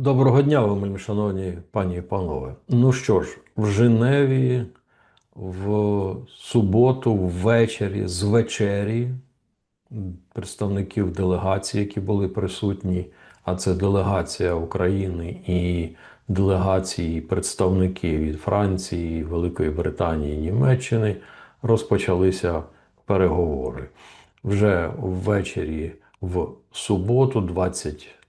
Доброго дня вам, шановні пані і панове. Ну що ж, в Женеві в суботу ввечері з вечері представників делегації, які були присутні, а це делегація України і делегації представники від Франції, Великої Британії, Німеччини, розпочалися переговори. Вже ввечері в суботу,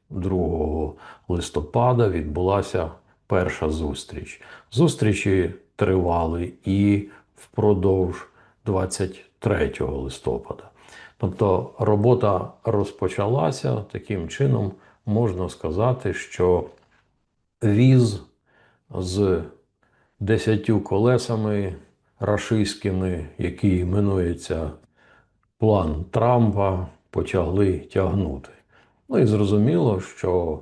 22 листопада, відбулася перша зустріч. Зустрічі тривали і впродовж 23 листопада. Тобто робота розпочалася таким чином, можна сказати, що віз з десятью колесами рашистськими, який іменується план Трампа, почали тягнути. Ну і зрозуміло, що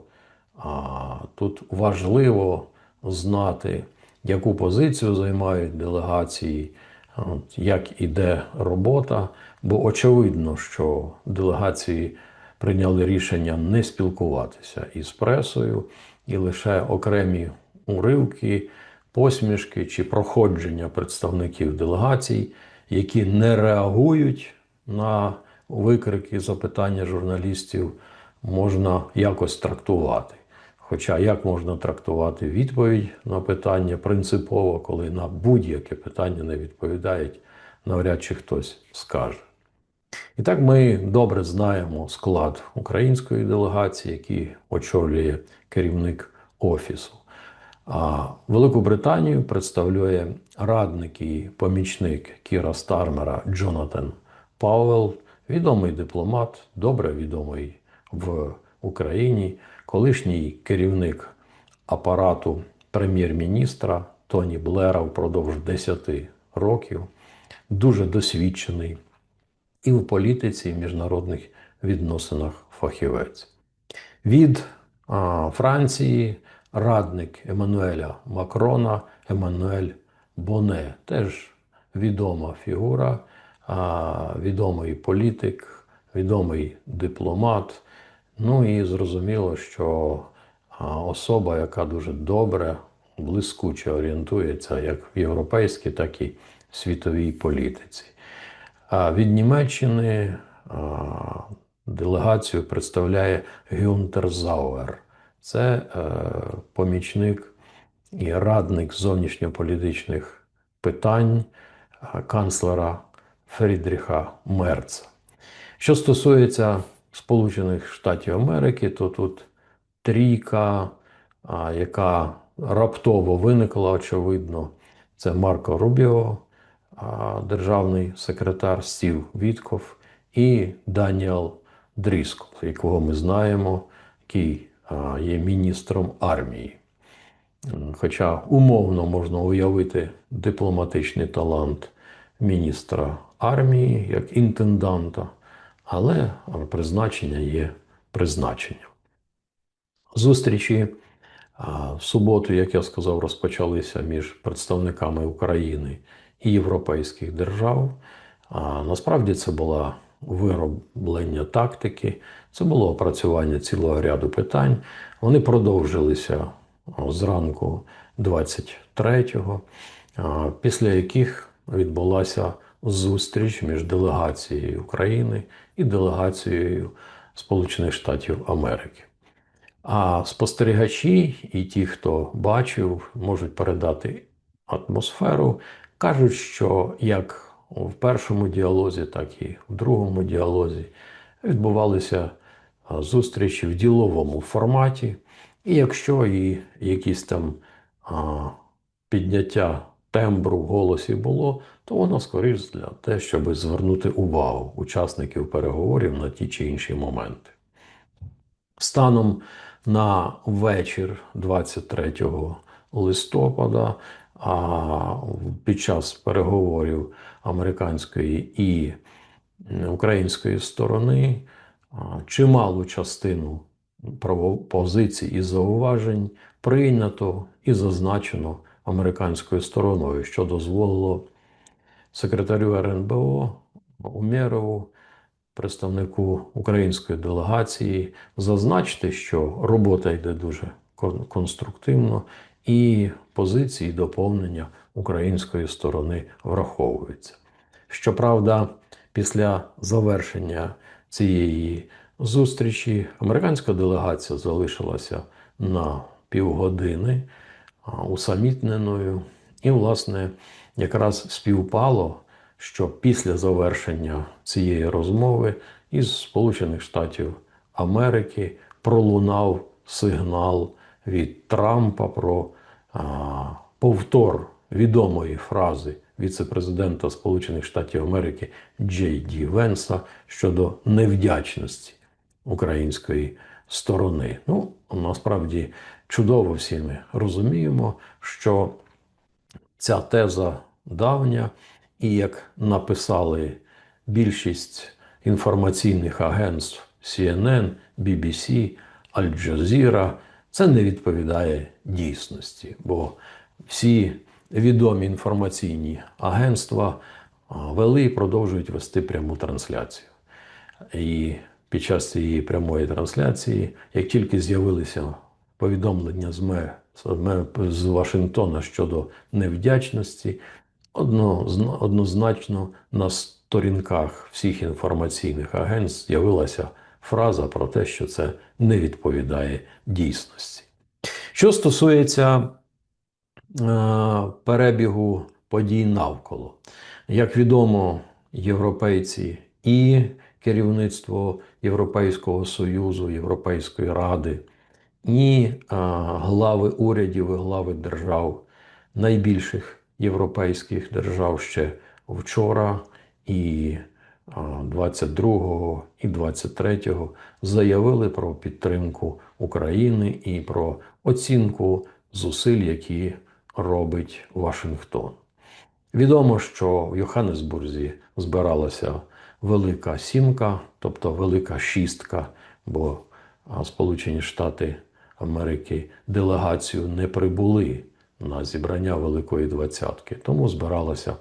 а, тут важливо знати, яку позицію займають делегації, от, як іде робота, бо очевидно, що делегації прийняли рішення не спілкуватися із пресою, і лише окремі уривки, посмішки чи проходження представників делегацій, які не реагують на викрики, запитання журналістів, можна якось трактувати. Хоча як можна трактувати відповідь на питання принципово, коли на будь-яке питання не відповідають, навряд чи хтось скаже. І так ми добре знаємо склад української делегації, який очолює керівник офісу. А Велику Британію представляє радник і помічник Кіра Стармера Джонатан Пауелл, відомий дипломат, добре відомий в Україні, колишній керівник апарату прем'єр-міністра Тоні Блера впродовж 10 років, дуже досвідчений і в політиці, і в міжнародних відносинах фахівець. Від а, Франції радник Еммануеля Макрона Еммануель Боне, теж відома фігура, а, відомий політик, відомий дипломат. Ну і зрозуміло, що особа, яка дуже добре, блискуче орієнтується як в європейській, так і в світовій політиці. Від Німеччини делегацію представляє Гюнтер Зауер. Це е, помічник і радник зовнішньополітичних питань канцлера Фрідріха Мерца. Що стосується Сполучених Штатів Америки, то тут трійка, яка раптово виникла, очевидно, це Марко Рубіо, державний секретар Стів Вітков і Даніел Дріскол, якого ми знаємо, який є міністром армії. Хоча умовно можна уявити дипломатичний талант міністра армії як інтенданта, але призначення є призначенням. Зустрічі в суботу, як я сказав, розпочалися між представниками України і європейських держав. Насправді це було вироблення тактики, це було опрацювання цілого ряду питань. Вони продовжилися зранку 23-го, після яких відбулася зустріч між делегацією України і делегацією Сполучених Штатів Америки. А спостерігачі і ті, хто бачив, можуть передати атмосферу, кажуть, що як в першому діалозі, так і в другому діалозі відбувалися зустрічі в діловому форматі. І якщо і якісь там підняття тембру в голосі було, то воно скоріш для те, щоб звернути увагу учасників переговорів на ті чи інші моменти. Станом на вечір 23 листопада, а під час переговорів американської і української сторони чималу частину пропозицій і зауважень прийнято і зазначено американською стороною, що дозволило секретарю РНБО Умєрову, представнику української делегації, зазначити, що робота йде дуже конструктивно, і позиції доповнення української сторони враховуються. Щоправда, після завершення цієї зустрічі американська делегація залишилася на півгодини усамітненою, і, власне, якраз співпало, що після завершення цієї розмови із Сполучених Штатів Америки пролунав сигнал від Трампа про а, повтор відомої фрази віце-президента Сполучених Штатів Америки Джей Ді Венса щодо невдячності української сторони. Ну, насправді чудово всі ми розуміємо, що ця теза давня, і як написали більшість інформаційних агентств CNN, BBC, Jazeera, це не відповідає дійсності, бо всі відомі інформаційні агентства вели і продовжують вести пряму трансляцію. І під час цієї прямої трансляції, як тільки з'явилися повідомлення з, ме, з Вашингтона щодо невдячності, одно, однозначно на сторінках всіх інформаційних агентств з'явилася фраза про те, що це не відповідає дійсності. Що стосується е, перебігу подій навколо. Як відомо, європейці і керівництво Європейського Союзу, Європейської Ради, і е, глави урядів і глави держав найбільших європейських держав ще вчора і а, 22 і 23 заявили про підтримку України і про оцінку зусиль, які робить Вашингтон. Відомо, що в Йоханнесбурзі збиралася Велика Сімка, тобто Велика Шістка, бо Сполучені Штати Америки делегацію не прибули на зібрання Великої Двадцятки. Тому збиралася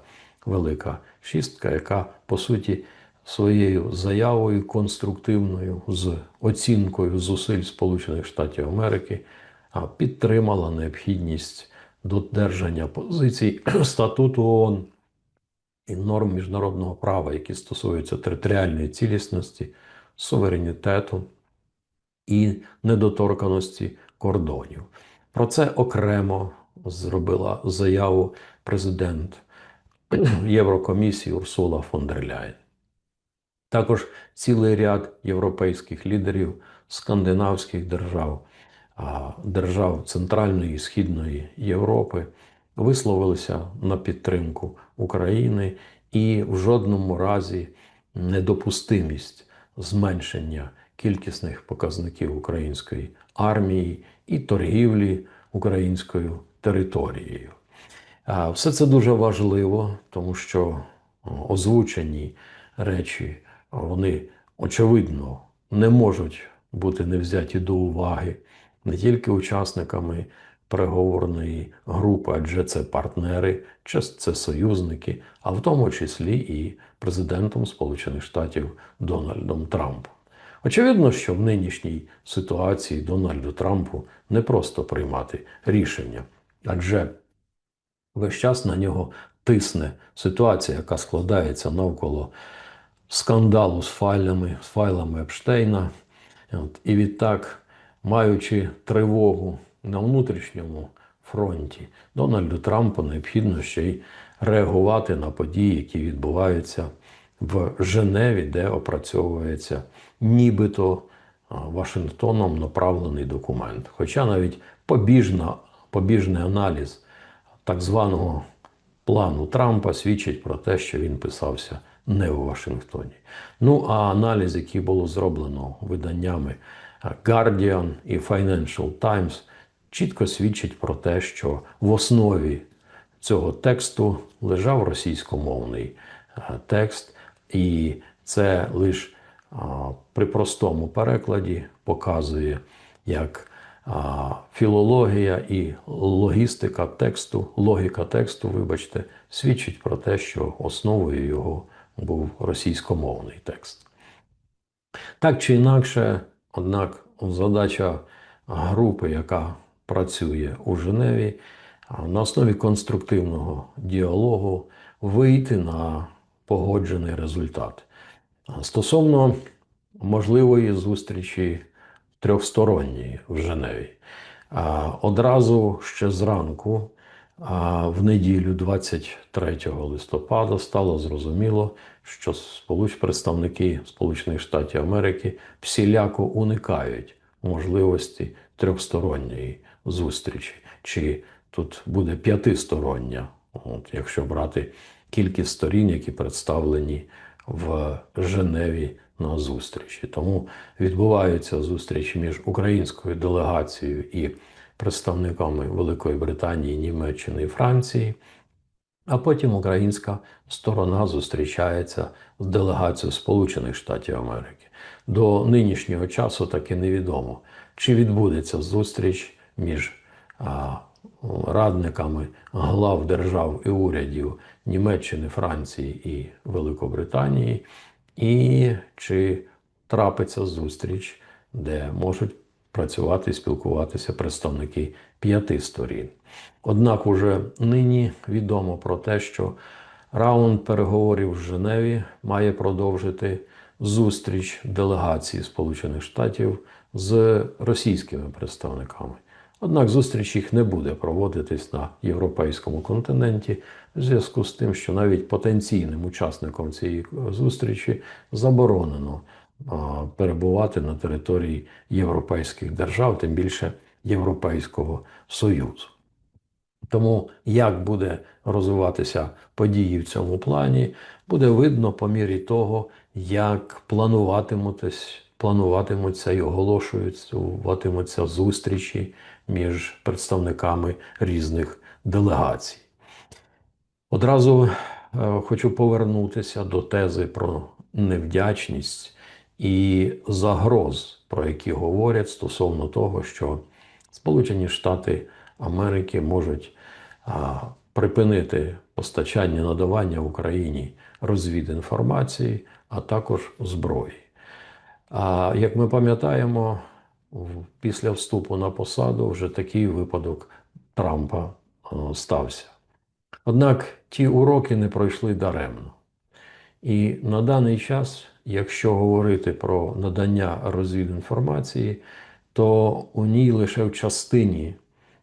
Велика Шістка, яка по суті своєю заявою конструктивною з оцінкою зусиль Сполучених Штатів Америки підтримала необхідність додержання позицій статуту ООН і норм міжнародного права, які стосуються територіальної цілісності, суверенітету і недоторканості кордонів. Про це окремо зробила заяву президент Єврокомісії Урсула фон дер Ляєн. Також цілий ряд європейських лідерів скандинавських держав, держав Центральної і Східної Європи висловилися на підтримку України і в жодному разі недопустимість зменшення кількісних показників української армії і торгівлі українською територією. Все це дуже важливо, тому що озвучені речі вони очевидно не можуть бути не взяті до уваги не тільки учасниками переговорної групи, адже це партнери, чи це союзники, а в тому числі і президентом Сполучених Штатів Дональдом Трампом. Очевидно, що в нинішній ситуації Дональду Трампу не просто приймати рішення, адже весь час на нього тисне ситуація, яка складається навколо скандалу з файлами, з файлами Епштейна. І відтак, маючи тривогу на внутрішньому фронті, Дональду Трампу необхідно ще й реагувати на події, які відбуваються в Женеві, де опрацьовується нібито Вашингтоном направлений документ. Хоча навіть побіжна, побіжний аналіз так званого плану Трампа свідчить про те, що він писався не у Вашингтоні. Ну а аналіз, який було зроблено виданнями Guardian і Financial Times, чітко свідчить про те, що в основі цього тексту лежав російськомовний е, текст, і це лише при простому перекладі показує, як філологія і логістика тексту, логіка тексту, вибачте, свідчить про те, що основою його був російськомовний текст. Так чи інакше, однак, задача групи, яка працює у Женеві на основі конструктивного діалогу вийти на погоджений результат. Стосовно можливої зустрічі трьохсторонньої в Женеві. Одразу ще зранку, в неділю, 23 листопада, стало зрозуміло, що представники Сполучених Штатів Америки всіляко уникають можливості трьохсторонньої зустрічі. Чи тут буде п'ятистороння, от, якщо брати кількість сторін, які представлені в Женеві на зустрічі. Тому відбуваються зустрічі між українською делегацією і представниками Великої Британії, Німеччини і Франції. А потім українська сторона зустрічається з делегацією Сполучених Штатів Америки. До нинішнього часу таки невідомо, чи відбудеться зустріч між радниками глав держав і урядів Німеччини, Франції і Великобританії, і чи трапиться зустріч, де можуть працювати і спілкуватися представники п'яти сторін. Однак уже нині відомо про те, що раунд переговорів в Женеві має продовжити зустріч делегації Сполучених Штатів з російськими представниками. Однак зустріч їх не буде проводитись на європейському континенті в зв'язку з тим, що навіть потенційним учасникам цієї зустрічі заборонено перебувати на території європейських держав, тим більше Європейського Союзу. Тому як буде розвиватися події в цьому плані, буде видно по мірі того, як плануватимутись, плануватимуться і оголошуватимуться зустрічі між представниками різних делегацій. Одразу е, хочу повернутися до тези про невдячність і загроз, про які говорять стосовно того, що Сполучені Штати Америки можуть припинити постачання надавання Україні розвідінформації, а також зброї. А як ми пам'ятаємо, після вступу на посаду вже такий випадок Трампа стався. Однак ті уроки не пройшли даремно. І на даний час, якщо говорити про надання розвідінформації, то у ній лише в частині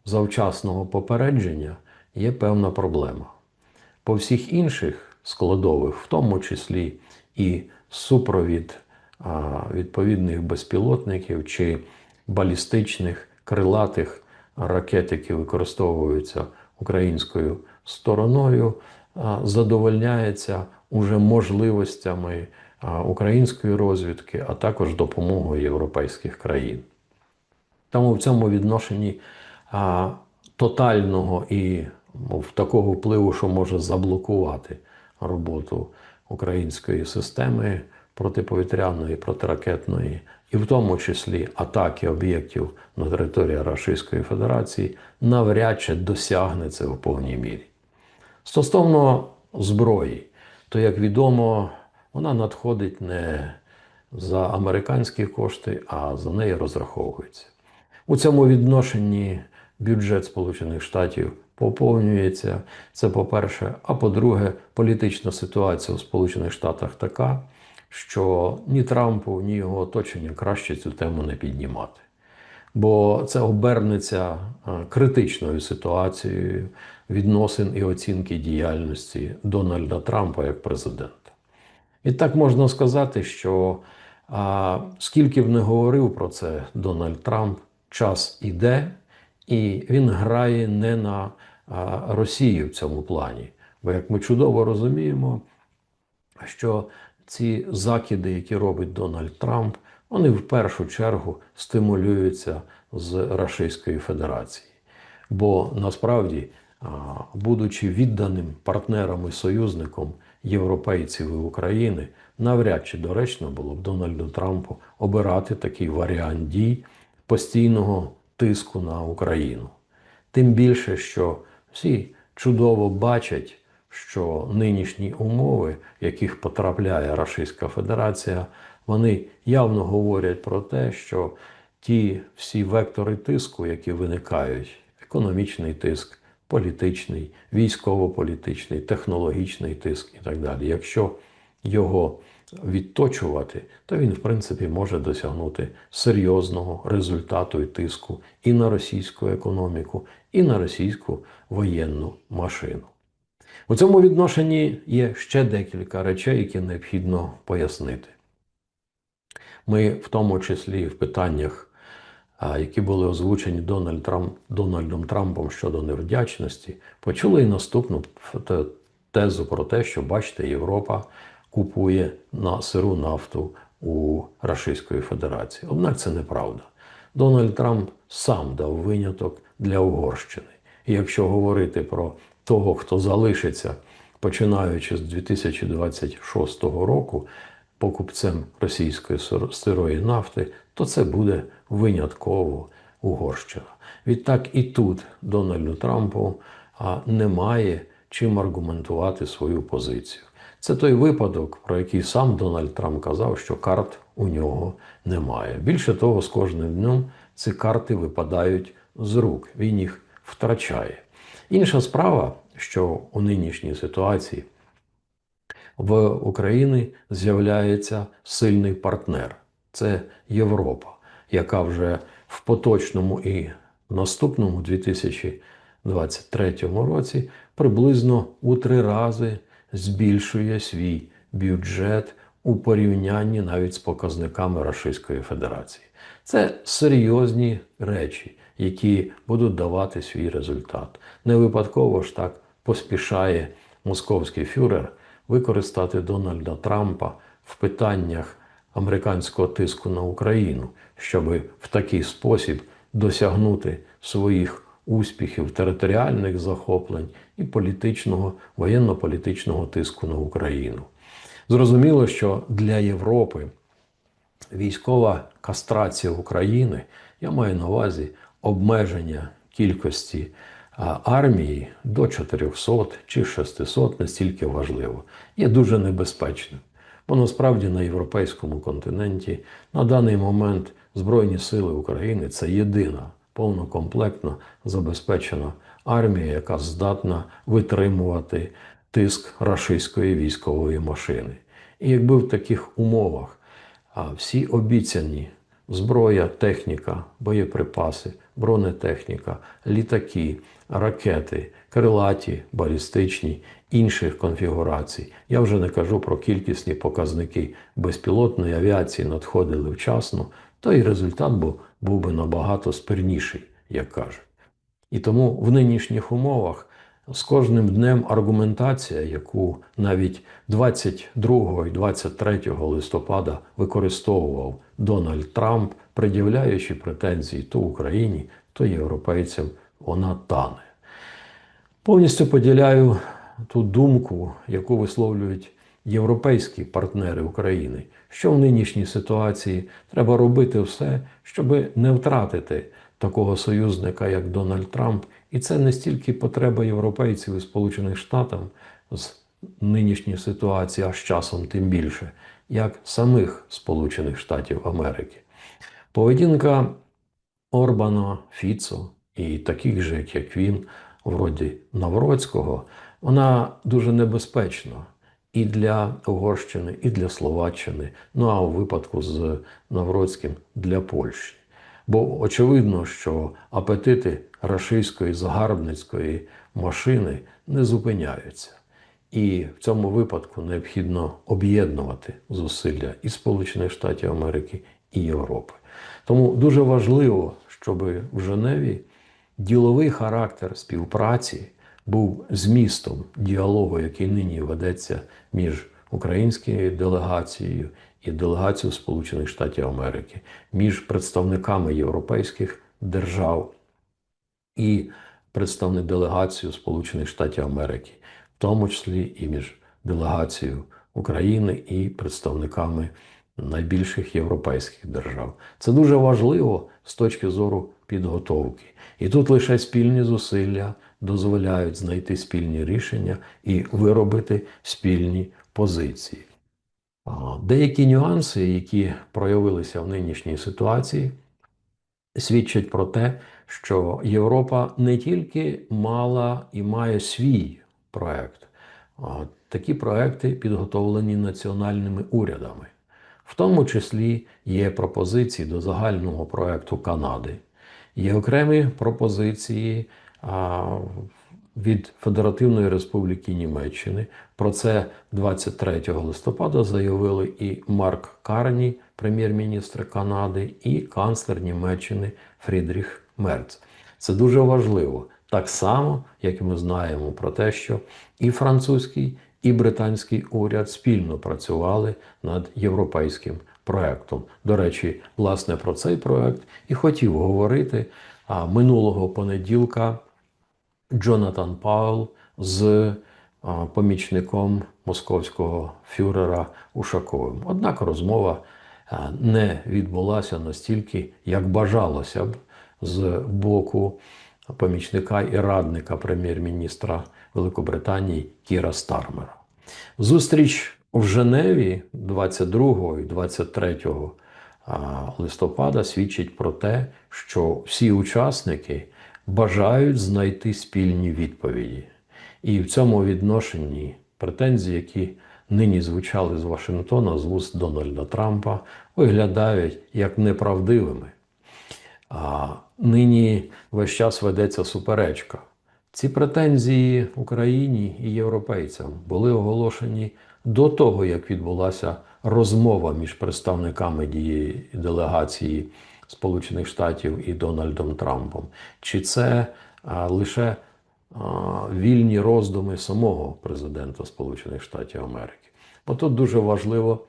завчасного попередження є певна проблема. По всіх інших складових, в тому числі і супровід відповідних безпілотників чи балістичних крилатих ракет, які використовуються українською стороною, задовольняється уже можливостями української розвідки, а також допомогою європейських країн. Тому в цьому відношенні а, тотального і мов, такого впливу, що може заблокувати роботу української системи протиповітряної, протиракетної, і в тому числі атаки об'єктів на території Російської Федерації, навряд чи досягне це в повній мірі. Стосовно зброї, то, як відомо, вона надходить не за американські кошти, а за неї розраховується. У цьому відношенні бюджет Сполучених Штатів поповнюється. Це по-перше. А по-друге, політична ситуація у Сполучених Штатах така, що ні Трампу, ні його оточення краще цю тему не піднімати. Бо це обернеться е, критичною ситуацією відносин і оцінки діяльності Дональда Трампа як президента. І так можна сказати, що а, скільки б не говорив про це Дональд Трамп, час іде, і він грає не на а, Росію в цьому плані. Бо, як ми чудово розуміємо, що ці закиди, які робить Дональд Трамп, вони в першу чергу стимулюються з Російської Федерації. Бо насправді, будучи відданим партнером і союзником європейців і України, навряд чи доречно було б Дональду Трампу обирати такий варіант дій постійного тиску на Україну. Тим більше, що всі чудово бачать, що нинішні умови, яких потрапляє Російська Федерація, вони явно говорять про те, що ті всі вектори тиску, які виникають: економічний тиск, політичний, військово-політичний, технологічний тиск і так далі. Якщо його відточувати, то він, в принципі, може досягнути серйозного результату і тиску і на російську економіку, і на російську воєнну машину. У цьому відношенні є ще декілька речей, які необхідно пояснити. Ми, в тому числі в питаннях, які були озвучені Дональдом Трампом щодо невдячності, почули і наступну тезу про те, що, бачите, Європа купує на сиру нафту у Російської Федерації. Однак це неправда. Дональд Трамп сам дав виняток для Угорщини. І якщо говорити про того, хто залишиться, починаючи з 2026 року, покупцем російської сирої нафти, то це буде винятково Угорщина. Відтак і тут Дональду Трампу немає чим аргументувати свою позицію. Це той випадок, про який сам Дональд Трамп казав, що карт у нього немає. Більше того, з кожним днем ці карти випадають з рук, він їх втрачає. Інша справа, що у нинішній ситуації в Україні з'являється сильний партнер це Європа, яка вже в поточному і наступному 2023 році приблизно у три рази збільшує свій бюджет у порівнянні навіть з показниками Російської Федерації. Це серйозні речі, які будуть давати свій результат. Не випадково ж так поспішає московський фюрер використати Дональда Трампа в питаннях американського тиску на Україну, щоб в такий спосіб досягнути своїх успіхів, територіальних захоплень і політичного, воєнно-політичного тиску на Україну. Зрозуміло, що для Європи військова кастрація України, я маю на увазі обмеження кількості армії до 400 чи 600 настільки важливо, є дуже небезпечним. Бо насправді на європейському континенті на даний момент Збройні сили України це єдина повнокомплектно забезпечена армія, яка здатна витримувати тиск рашистської військової машини. І якби в таких умовах всі обіцяні зброя, техніка, боєприпаси, бронетехніка, літаки, ракети, крилаті, балістичні, інших конфігурацій. Я вже не кажу про кількісні показники безпілотної авіації надходили вчасно, то і результат був, був би набагато спирніший, як кажуть. І тому в нинішніх умовах з кожним днем аргументація, яку навіть 22 і 23 листопада використовував Дональд Трамп, пред'являючи претензії то Україні, то європейцям, вона тане. Повністю поділяю ту думку, яку висловлюють європейські партнери України, що в нинішній ситуації треба робити все, щоб не втратити такого союзника, як Дональд Трамп. І це не стільки потреба європейців і Сполучених Штатів з нинішньої ситуації, а з часом тим більше, як самих Сполучених Штатів Америки. Поведінка Орбана, Фіцо і таких же, як він, вроді Навроцького, вона дуже небезпечна і для Угорщини, і для Словаччини, ну а у випадку з Навроцьким для Польщі. Бо очевидно, що апетити рашистської загарбницької машини не зупиняються. І в цьому випадку необхідно об'єднувати зусилля і Сполучених Штатів Америки, і Європи. Тому дуже важливо, щоб в Женеві діловий характер співпраці був змістом діалогу, який нині ведеться між українською делегацією і делегацією Сполучених Штатів Америки, між представниками європейських держав і представник делегацією Сполучених Штатів Америки, тому числі і між делегацією України і представниками найбільших європейських держав. Це дуже важливо з точки зору підготовки. І тут лише спільні зусилля дозволяють знайти спільні рішення і виробити спільні позиції. Деякі нюанси, які проявилися в нинішній ситуації, свідчать про те, що Європа не тільки мала і має свій проект, такі проекти підготовлені національними урядами. В тому числі є пропозиції до загального проекту Канади, є окремі пропозиції від Федеративної Республіки Німеччини. Про це 23 листопада заявили і Марк Карні, прем'єр-міністр Канади, і канцлер Німеччини Фрідріх Мерц. Це дуже важливо. Так само, як ми знаємо про те, що і французький, і британський уряд спільно працювали над європейським проектом. До речі, власне про цей проект і хотів говорити а, минулого понеділка Джонатан Паул з помічником московського фюрера Ушаковим. Однак розмова не відбулася настільки, як бажалося б з боку помічника і радника прем'єр-міністра Великобританії Кіра Стармера. Зустріч в Женеві 22 і 23 листопада свідчить про те, що всі учасники бажають знайти спільні відповіді. І в цьому відношенні претензії, які нині звучали з Вашингтона з вуст Дональда Трампа, виглядають як неправдивими. А нині весь час ведеться суперечка. Ці претензії Україні і європейцям були оголошені до того, як відбулася розмова між представниками дієї делегації Сполучених Штатів і Дональдом Трампом. Чи це лише вільні роздуми самого президента Сполучених Штатів Америки? Бо тут дуже важливо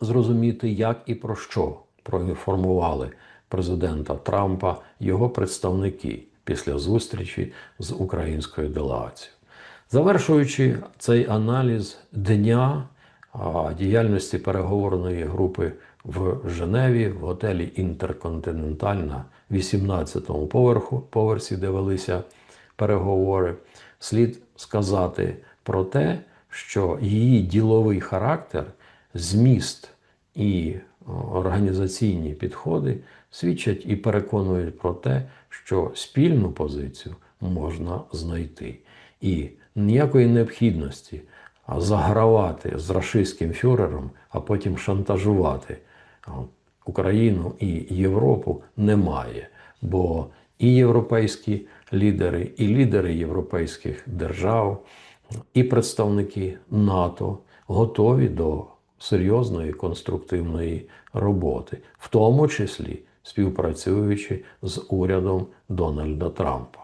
зрозуміти, як і про що проінформували президента Трампа його представники після зустрічі з українською делегацією. Завершуючи цей аналіз дня діяльності переговорної групи в Женеві в готелі Інтерконтиненталь на 18-му поверху, поверсі, де велися переговори, слід сказати про те, що її діловий характер, зміст і організаційні підходи свідчать і переконують про те, що спільну позицію можна знайти. І ніякої необхідності загравати з рашистським фюрером, а потім шантажувати Україну і Європу немає. Бо і європейські лідери, і лідери європейських держав, і представники НАТО готові до серйозної конструктивної роботи, в тому числі співпрацюючи з урядом Дональда Трампа.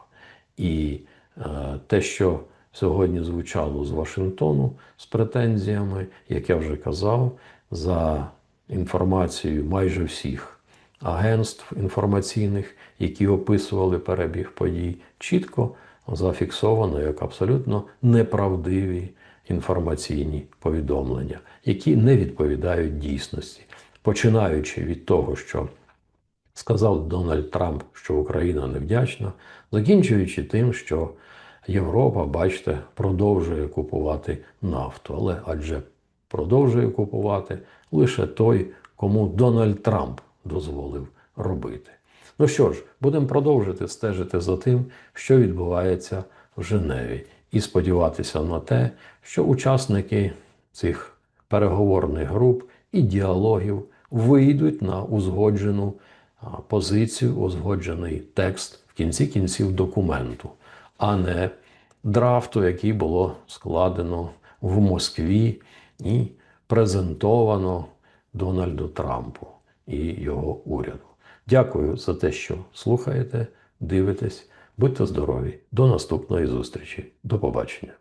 І е, те, що сьогодні звучало з Вашингтону з претензіями, як я вже казав, за інформацією майже всіх агентств інформаційних, які описували перебіг подій, чітко зафіксовано як абсолютно неправдиві інформаційні повідомлення, які не відповідають дійсності, починаючи від того, що сказав Дональд Трамп, що Україна невдячна, закінчуючи тим, що Європа, бачите, продовжує купувати нафту, але адже продовжує купувати лише той, кому Дональд Трамп дозволив робити. Ну що ж, будемо продовжити стежити за тим, що відбувається в Женеві, і сподіватися на те, що учасники цих переговорних груп і діалогів вийдуть на узгоджену позицію, узгоджений текст в кінці кінців документу, а не драфту, який було складено в Москві і презентовано Дональду Трампу і його уряду. Дякую за те, що слухаєте, дивитесь. Будьте здорові! До наступної зустрічі. До побачення.